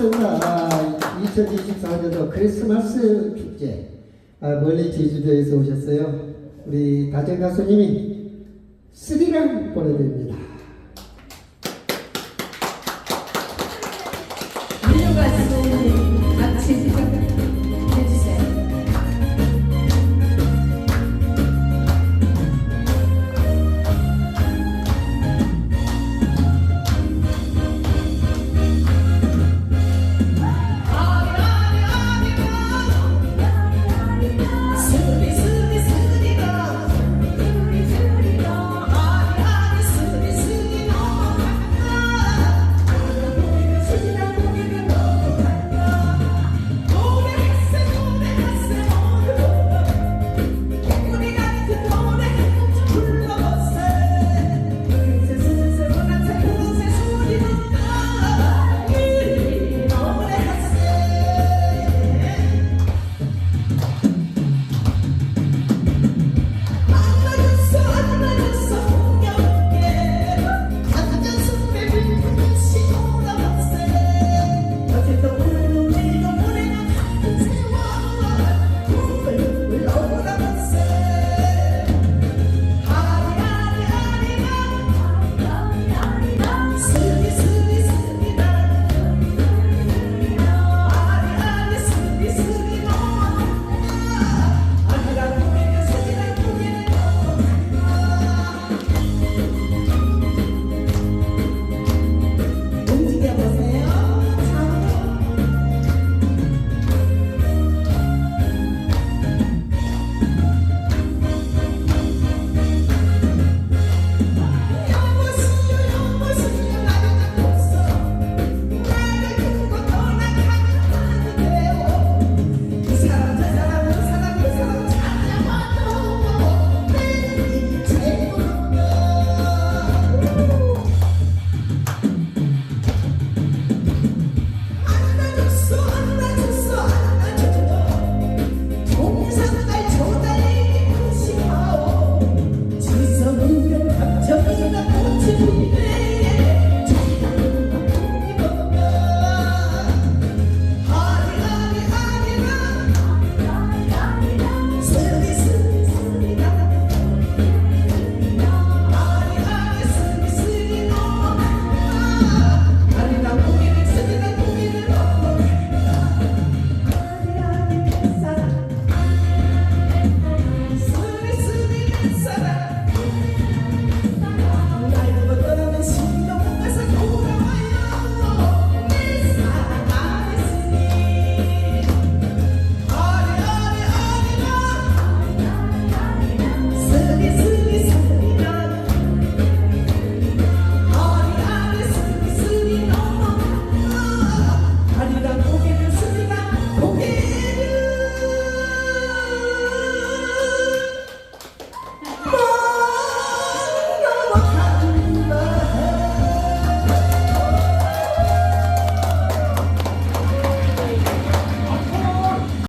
반갑습니다. 2024년도 크리스마스 축제 아, 멀리 제주도에서 오셨어요. 우리 다정 가수님이 스리랑 보내드립니다. 민요같이 같이